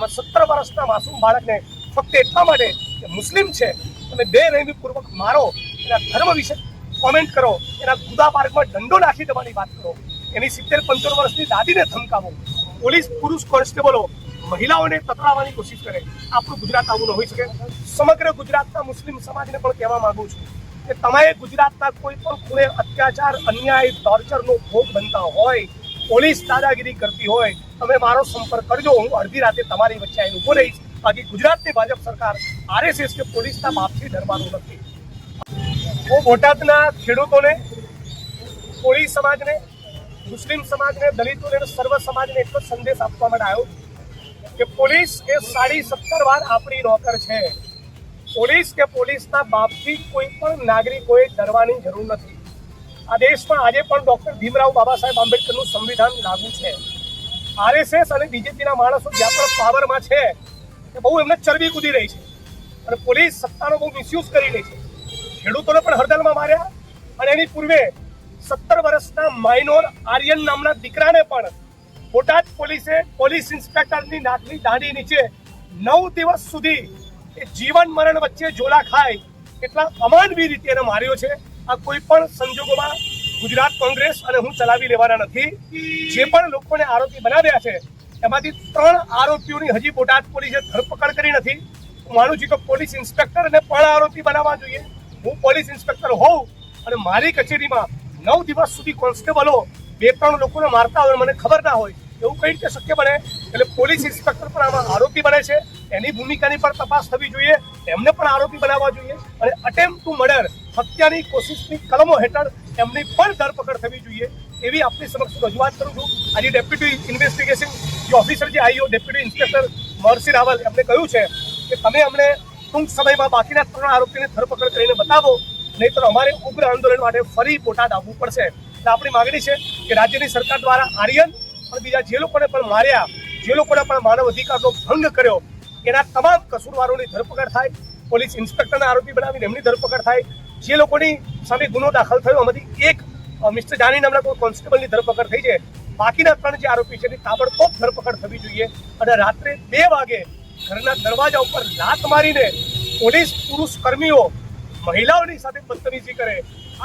એમાં સત્તર વર્ષના માસૂમ બાળકને ફક્ત એટલા માટે કે મુસ્લિમ છે. તમે બે પૂર્વક મારો એના ધર્મ વિશે કોમેન્ટ કરો. એના ગુદા પાર્કમાં દંડો નાખી દેવાની વાત કરો. એની સિત્તેર પંચોર વર્ષની દાદીને ધમકાવો. પોલીસ, પુરુષ, કોન્સ્ટેબલો, મહિલાઓને તતરાવવાની કોશિશ કરે. આપણું ગુજરાત આવું ન હોઈ શકે. સમગ્ર ગુજરાતના મુસ્લિમ સમાજને પણ કહેવા માંગુ છું કે તમે ગુજરાતના કોઈ પણ ખૂણે અત્યાચાર, અન્યાય ટોર્ચરનો ભોગ બનતા હોય પોલીસ દાદાગીરી કરતી હોય, તમે મારો સંપર્ક કરજો. હું અડધી રાતે તમારી વચ્ચે આવીને ઊભો રહીશ. બાકી ગુજરાતની ભાજપ સરકાર આરએસએસ કે પોલીસના બાપથી ડરવાનું નથી. હું બોટાદના ખેડૂતોને, કોળી સમાજને, મુસ્લિમ સમાજને, દલિતોને સર્વ સમાજને એટલો સંદેશ આપવા માટે આવ્યો કે પોલીસ એ સાડી સત્તર વાર આપણી નોકર છે. પોલીસ કે પોલીસના બાપથી કોઈ પણ નાગરિકોએ ડરવાની જરૂર નથી. આ દેશમાં આજે પણ ડૉક્ટર ભીમરાવ બાબા સાહેબ આંબેડકરનું સંવિધાન લાગુ છે. આરએસએસ અને બીજેપીના માણસો જ્યાં પણ પાવરમાં છે એ બહુ એમને ચરબી કૂદી રહી છે. અને પોલીસ સત્તાનો બહુ મિસયુઝ કરી રહી છે. ખેડૂતોને પણ હરદલમાં માર્યા અને એની પૂર્વે સત્તર વર્ષના માઇનોર આર્યન નામના દીકરાને પણ બોટાદ પોલીસે પોલીસ ઇન્સ્પેક્ટરની નાકની દાઢી નીચે નવ દિવસ સુધી એ જીવન મરણ વચ્ચે ઝોલા ખાય એટલા અમાનવી રીતે એને માર્યો છે. આ કોઈ પણ સંજોગોમાં ગુજરાત કોંગ્રેસ અને હું ચલાવી લેવાના નથી. જે પણ લોકોને આરોપી બનાવ્યા છે, એમાંથી ત્રણ આરોપીઓની હજી બોટાદ પોલીસે ધરપકડ કરી નથી. હું માનું છું કે પોલીસ ઇન્સ્પેક્ટરને પણ આરોપી બનાવવા જોઈએ. હું પોલીસ ઇન્સ્પેક્ટર હોઉં અને મારી કચેરીમાં નવ દિવસ સુધી કોન્સ્ટેબલો બે ત્રણ લોકોને મારતા હોય મને ખબર ના હોય, એવું કઈ રીતે શક્ય બને? એટલે પોલીસ ઇન્સ્પેક્ટર પણ આમાં આરોપી બને છે. એની ભૂમિકાની પણ તપાસ થવી જોઈએ. એમને પણ આરોપી બનાવવા જોઈએ. અને અટેમ્પ ટુ મર્ડર હત્યાની કોશિશની કલમો હેઠળ એમની પણ ધરપકડ થવી જોઈએ એવી આપની સમક્ષ રજૂઆત કરું છું. આજે ડેપ્યુટી ઇન્વેસ્ટિગેશન જે ઓફિસર જે IO deputy inspector Maharshi Raval એમને કહ્યું છે કે તમે અમને ટૂંક સમયમાં બાકીના ત્રણ આરોપીને ધરપકડ કરીને બતાવો નહીં તો અમારે ઉગ્ર આંદોલન માટે ફરી બોટાદ આવવું પડશે. એટલે આપણી માગણી છે કે રાજ્યની સરકાર દ્વારા આર્યન અને બીજા જે લોકોને પણ માર્યા, જે લોકોને પણ માનવ અધિકારનો ભંગ કર્યો, એના તમામ કસૂરવારોની ધરપકડ થાય, પોલીસ ઇન્સ્પેક્ટરના આરોપી બનાવીને એમની ધરપકડ થાય જે લોકોની સામે ગુનો દાખલ થયો એમાંથી એક મિસ્ટર જાની નામના કોઈ કોન્સ્ટેબલની ધરપકડ થઈ છે. બાકીના ત્રણ જે આરોપી છે, એની તાબડતોબ ધરપકડ થવી જોઈએ અને રાત્રે બે વાગે ઘરના દરવાજા ઉપર લાત મારીને પોલીસ પુરુષ કર્મીઓ, મહિલાઓની સાથે બદતમીજી કરે.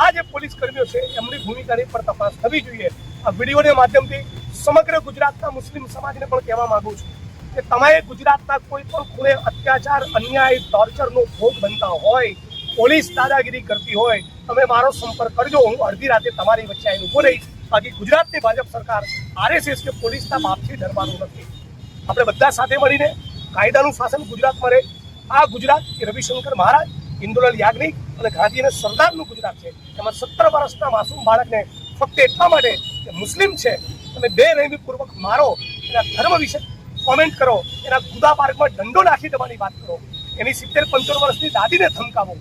આ જે પોલીસ કર્મીઓ છે, એમની ભૂમિકાની પણ તપાસ થવી જોઈએ. આ વિડીયોના માધ્યમથી સમગ્ર ગુજરાતના મુસ્લિમ સમાજને પણ કહેવા માંગુ છું કે તમે ગુજરાતના કોઈ પણ ખૂણે અત્યાચાર, અન્યાય ટોર્ચરનો ભોગ બનતા હોય પોલીસ દાદાગીરી કરતી હોય, તમે મારો સંપર્ક કરજો. હું અડધી રાતે તમારી વચ્ચે આવીને ઊભો રહીશ. બાકી ગુજરાતની ભાજપ સરકાર આરએસએસ કે પોલીસના બાપથી ડરવાનું નથી. આપણે બધા સાથે મળીને કાયદાનું શાસન ગુજરાતમાં રહે. આ ગુજરાત કે રવિશંકર મહારાજ, ઇન્દુલાલ યાજ્ઞિક અને ગાંધી અને સરદારનું ગુજરાત છે. એમાં સત્તર વર્ષના માસૂમ બાળકને ફક્ત એટલા માટે કે મુસ્લિમ છે. તમે બે પૂર્વક મારો એના ધર્મ વિશે કોમેન્ટ કરો. એના ગુદા પાર્કમાં દંડો નાખી દેવાની વાત કરો. એની સિત્તેર પંચોતેર વર્ષની દાદીને ધમકાવો.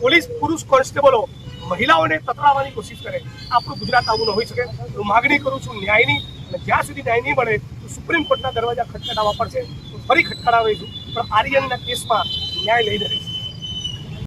પોલીસ, પુરુષ, કોન્સ્ટેબલો, મહિલાઓને તતરાવવાની કોશિશ કરે. આપણું ગુજરાત આવું ન હોઈ શકે. હું માગણી કરું છું ન્યાયની. અને જ્યાં સુધી ન્યાય નહીં મળે, તો સુપ્રીમ કોર્ટના દરવાજા ખટખટાવવા પડશે. હું ફરી ખટખટાવીશું. પણ આર્યનના કેસમાં ન્યાય લઈને રહીશ.